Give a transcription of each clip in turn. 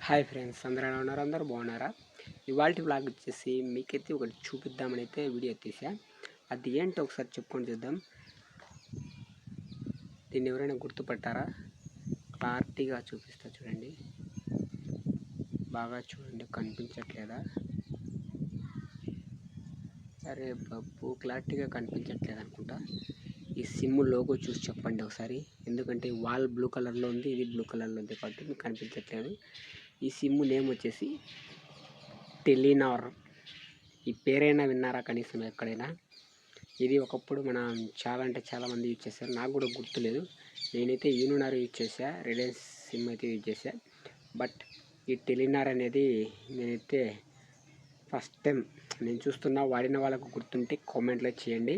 Hi friends అందరూ ఎలా ఉన్నారు? అందరూ బాగున్నారా? ఇవాళ బ్లాగ్ వచ్చేసి మీకైతే ఒకటి చూపిద్దామని అయితే వీడియో తీసా అది ఏంటో ఒకసారి చెప్పుకొని చూద్దాం. దీన్ని ఎవరైనా గుర్తుపట్టారా? క్లారిటీగా చూపిస్తా చూడండి. బాగా చూడండి కనిపించట్లేదా? అరే బాబు క్లారిటీగా కనిపించట్లేదు అనుకుంటా. ఈ సిమ్ లోగో చూసి చెప్పండి ఒకసారి. ఎందుకంటే వాల్ బ్లూ కలర్లో ఉంది ఇది బ్లూ కలర్లో ఉంది కాబట్టి మీకు కనిపించట్లేదు. ఈ సిమ్ నేమ్ వచ్చేసి టెలినార్. ఈ పేరైనా విన్నారా కనీసం ఎక్కడైనా? ఇది ఒకప్పుడు మన చాలా అంటే చాలా మంది యూజ్ చేశారు. నాకు కూడా గుర్తులేదు. నేనైతే యూనినార్ యూజ్ చేశా రిలయన్స్ సిమ్ అయితే యూజ్ చేశా. బట్ ఈ టెలినార్ అనేది నేనైతే ఫస్ట్ టైం నేను చూస్తున్నా. వాడిన వాళ్ళకు గుర్తుంటే కామెంట్లో చేయండి.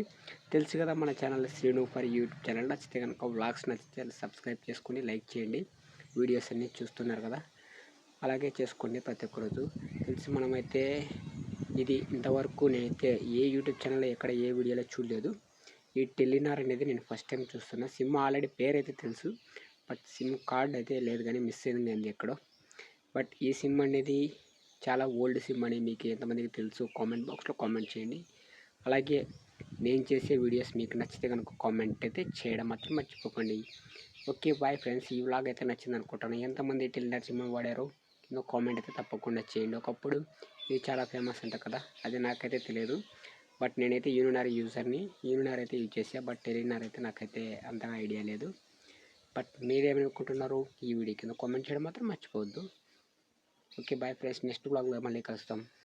తెలుసు కదా మన channel Srinu for YouTube channel. నచ్చితే కనుక వ్లాగ్స్ నచ్చితే సబ్స్క్రైబ్ చేసుకుని లైక్ చేయండి. వీడియోస్ అన్నీ చూస్తున్నారు కదా. అలాగే చేసుకోండి ప్రతి ఒక్కరోజు తెలిసి మనమైతే ఇది ఇంతవరకు నేనైతే ఏ యూట్యూబ్ ఛానల్లో ఎక్కడ ఏ వీడియోలో చూడలేదు. ఈ టెలినార్ అనేది నేను ఫస్ట్ టైం చూస్తున్నా. సిమ్ ఆల్రెడీ పేరు అయితే తెలుసు. బట్ సిమ్ కార్డ్ అయితే లేదు కానీ మిస్ అయింది అంది ఎక్కడో. బట్ ఈ సిమ్ అనేది చాలా ఓల్డ్ సిమ్ అని మీకు ఎంతమందికి తెలుసు. కామెంట్ బాక్స్లో కామెంట్ చేయండి. అలాగే నేను చేసే వీడియోస్ మీకు నచ్చితే కనుక కామెంట్ అయితే చేయడం మాత్రం మర్చిపోకండి. Okay bye friends. ఈ వ్లాగ్ అయితే నచ్చింది అనుకుంటాను ఎంతమంది టెలినార్ సిమ్ వాడారో కింద కామెంట్ అయితే తప్పకుండా చేయండి. ఒకప్పుడు ఇది చాలా ఫేమస్ అంట కదా అది నాకైతే తెలియదు బట్ నేనైతే యూనినార్ యూజర్ని యూనినార్ అయితే యూజ్ చేసా బట్ టెలినార్ అయితే నాకైతే అంతగా ఐడియా లేదు. బట్ మీరేమనుకుంటున్నారు ఈ వీడియో కింద కామెంట్ చేయడం మాత్రం మర్చిపోవద్దు. ఓకే బాయ్ ఫ్రెండ్స్ నెక్స్ట్ బ్లాగ్లో మళ్ళీ కలుస్తాం.